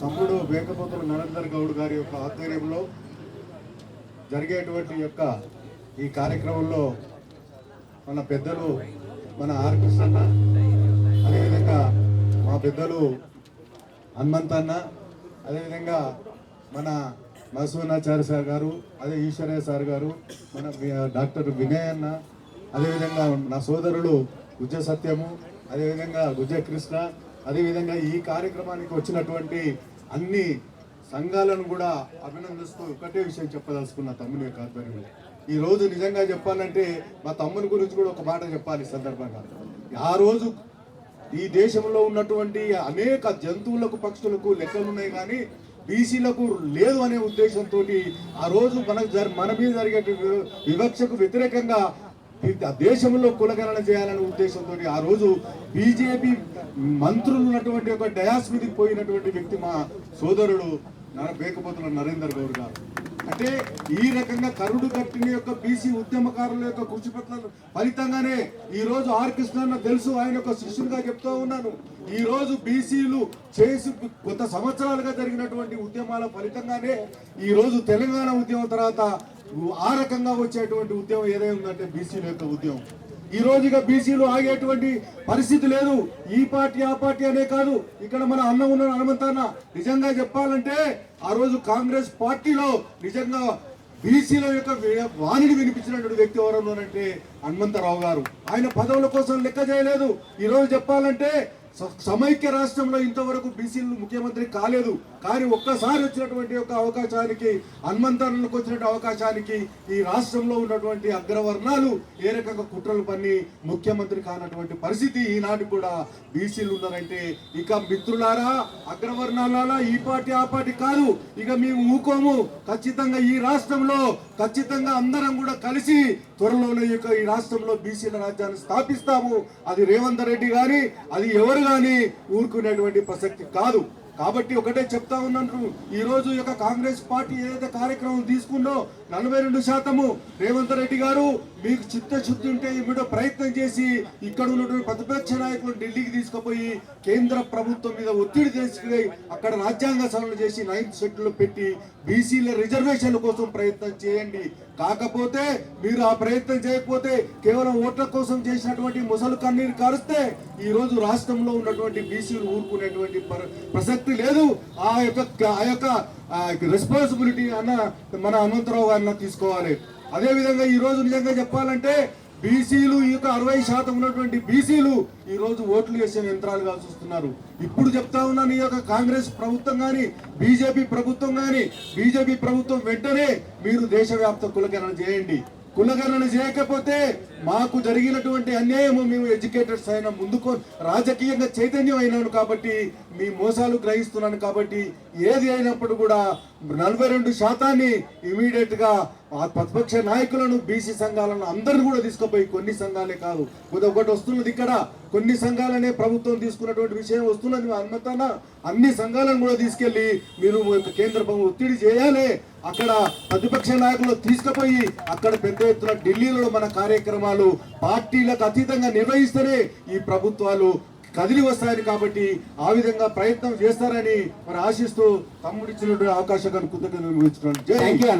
తమ్ముడు వేకపోతుల నరేందర్ గౌడ్ గారి యొక్క ఆధ్వర్యంలో జరిగేటువంటి యొక్క ఈ కార్యక్రమంలో మన పెద్దలు మన ఆర్ కృష్ణన్న అదేవిధంగా మా పెద్దలు హనుమంతన్న అదేవిధంగా మన మసూనాచార్య సార్ గారు అదే ఈశ్వరయ్య సార్ గారు మన డాక్టర్ వినయ్ అన్న అదేవిధంగా నా సోదరుడు గుజ్జ సత్యము అదేవిధంగా గుజ్జ కృష్ణ అదేవిధంగా ఈ కార్యక్రమానికి వచ్చినటువంటి అన్ని సంఘాలను కూడా అభినందిస్తూ ఒకటే విషయం చెప్పదలుచుకున్న తమ్ముని యొక్క ఆధ్వర్యంలో. ఈ రోజు నిజంగా చెప్పాలంటే మా తమ్ముని గురించి కూడా ఒక మాట చెప్పాలి సందర్భంగా. ఆ రోజు ఈ దేశంలో ఉన్నటువంటి అనేక జంతువులకు పక్షులకు లెక్కలు ఉన్నాయి కానీ బీసీలకు లేదు అనే ఉద్దేశంతో ఆ రోజు మనకు మన మీద జరిగే వి- వివక్షకు వ్యతిరేకంగా దేశంలో కులగణన చేయాలనే ఉద్దేశంతో ఆ రోజు బీజేపీ మంత్రులు ఉన్నటువంటి ఒక డయాస్ మీదకి పోయినటువంటి వ్యక్తి మా సోదరుడు నర నరేందర్ గౌడ్ గారు. అంటే ఈ రకంగా కరుడు కట్టిన యొక్క బీసీ ఉద్యమకారుల యొక్క కృషి పట్ల ఫలితంగానే ఈ రోజు ఆర్ కృష్ణ తెలుసు ఆయన యొక్క శిష్యుడిగా చెప్తూ ఉన్నాను. ఈ రోజు బీసీలు చేసి కొత్త సంవత్సరాలుగా జరిగినటువంటి ఉద్యమాల ఫలితంగానే ఈ రోజు తెలంగాణ ఉద్యమం తర్వాత ఆ రకంగా వచ్చేటువంటి ఉద్యమం ఏదై ఉందంటే బీసీల యొక్క ఉద్యమం. ఈ రోజుగా బీసీలు ఆగేటువంటి పరిస్థితి లేదు. ఈ పార్టీ ఆ పార్టీ అనే కాదు. ఇక్కడ మన అన్న ఉన్న హనుమంతన్న నిజంగా చెప్పాలంటే ఆ రోజు కాంగ్రెస్ పార్టీలో నిజంగా బీసీల యొక్క వాణిని వినిపించినటువంటి వ్యక్తి ఎవరన్నా అంటే హనుమంతరావు గారు. ఆయన పదవుల కోసం లెక్క చేయలేదు. ఈ రోజు చెప్పాలంటే సమైక్య రాష్ట్రంలో ఇంతవరకు బీసీలు ముఖ్యమంత్రి కాలేదు. కానీ ఒక్కసారి వచ్చినటువంటి ఒక అవకాశానికి హనుమంతరణకు వచ్చినటువంటి అవకాశానికి ఈ రాష్ట్రంలో ఉన్నటువంటి అగ్రవర్ణాలు ఏ రకంగా కుట్రలు పన్ని ముఖ్యమంత్రి కానటువంటి పరిస్థితి ఈనాటి కూడా బీసీలు ఉన్నారంటే ఇక మిత్రులారా అగ్రవర్ణాలారా ఈ పార్టీ ఆ పార్టీ కాదు. ఇక మేము ఊకోము. ఖచ్చితంగా ఈ రాష్ట్రంలో ఖచ్చితంగా అందరం కూడా కలిసి త్వరలోనే ఈ ఈ రాష్ట్రంలో బీసీల రాజ్యాన్ని స్థాపిస్తాము. అది రేవంత్ రెడ్డి కానీ అది ఎవరు కానీ ఊరుకునేటువంటి ప్రసక్తి కాదు. కాబట్టి ఒకటే చెప్తా ఉన్నాను. ఈ రోజు యొక్క కాంగ్రెస్ పార్టీ ఏదైతే కార్యక్రమం తీసుకుందో నలభై రెండు శాతము రేవంత్ రెడ్డి గారు మీకు చిత్తశుద్ధి ఉంటే ఏమిటో ప్రయత్నం చేసి ఇక్కడ ఉన్నటువంటి ప్రతిపక్ష నాయకులు ఢిల్లీకి తీసుకుపోయి కేంద్ర ప్రభుత్వం మీద ఒత్తిడి చేసుకుని అక్కడ రాజ్యాంగ సవరణ చేసి నైన్త్ షెడ్యూల్ పెట్టి బీసీల రిజర్వేషన్ల కోసం ప్రయత్నం చేయండి. కాకపోతే మీరు ఆ ప్రయత్నం చేయకపోతే కేవలం ఓట్ల కోసం చేసినటువంటి ముసలు కన్నీరు కారుస్తే ఈ రోజు రాష్ట్రంలో ఉన్నటువంటి బీసీలు ఊరుకునేటువంటి ప్రసక్తి కరెక్ట్ లేదు. ఆ యొక్క ఆ యొక్క రెస్పాన్సిబిలిటీ అన్న మన హనుమంతరావు గారిన తీసుకోవాలి. అదే విధంగా ఈ రోజు నిజంగా చెప్పాలంటే బీసీలు ఈ యొక్క అరవై శాతం ఉన్నటువంటి బీసీలు ఈ రోజు ఓట్లు వేసే యంత్రాలుగా చూస్తున్నారు ఇప్పుడు చెప్తా ఉన్నాను ఈ యొక్క కాంగ్రెస్ ప్రభుత్వం కానీ బీజేపీ ప్రభుత్వం కానీ బీజేపీ ప్రభుత్వం వెంటనే మీరు దేశవ్యాప్త కులకరణ చేయండి. కులగణన చేయకపోతే మాకు జరిగినటువంటి అన్యాయము మేము ఎడ్యుకేటెడ్స్ అయిన ముందుకు రాజకీయంగా చైతన్యం అయినాను కాబట్టి మీ మోసాలు గ్రహిస్తున్నాను కాబట్టి ఏది అయినప్పుడు కూడా నలభై రెండు శాతాన్ని ఇమీడియట్గా ఆ ప్రతిపక్ష నాయకులను బీసీ సంఘాలను అందరిని కూడా తీసుకుపోయి కొన్ని సంఘాలే కాదు. కొద్ది ఒకటి వస్తున్నది ఇక్కడ. కొన్ని సంఘాలనే ప్రభుత్వం తీసుకున్నటువంటి విషయం వస్తున్నది. అనుమతాన అన్ని సంఘాలను కూడా తీసుకెళ్ళి మీరు కేంద్ర ప్రభుత్వం ఒత్తిడి చేయాలి. అక్కడ ప్రతిపక్ష నాయకులు తీసుకుపోయి అక్కడ పెద్ద ఎత్తున ఢిల్లీలో మన కార్యక్రమాలు పార్టీలకు అతీతంగా నిర్వహిస్తేనే ఈ ప్రభుత్వాలు కదిలి వస్తాయని కాబట్టి ఆ విధంగా ప్రయత్నం చేస్తారని మరి ఆశిస్తూ తమ్ముడిచ్చినటువంటి అవకాశం కృతజ్ఞతలు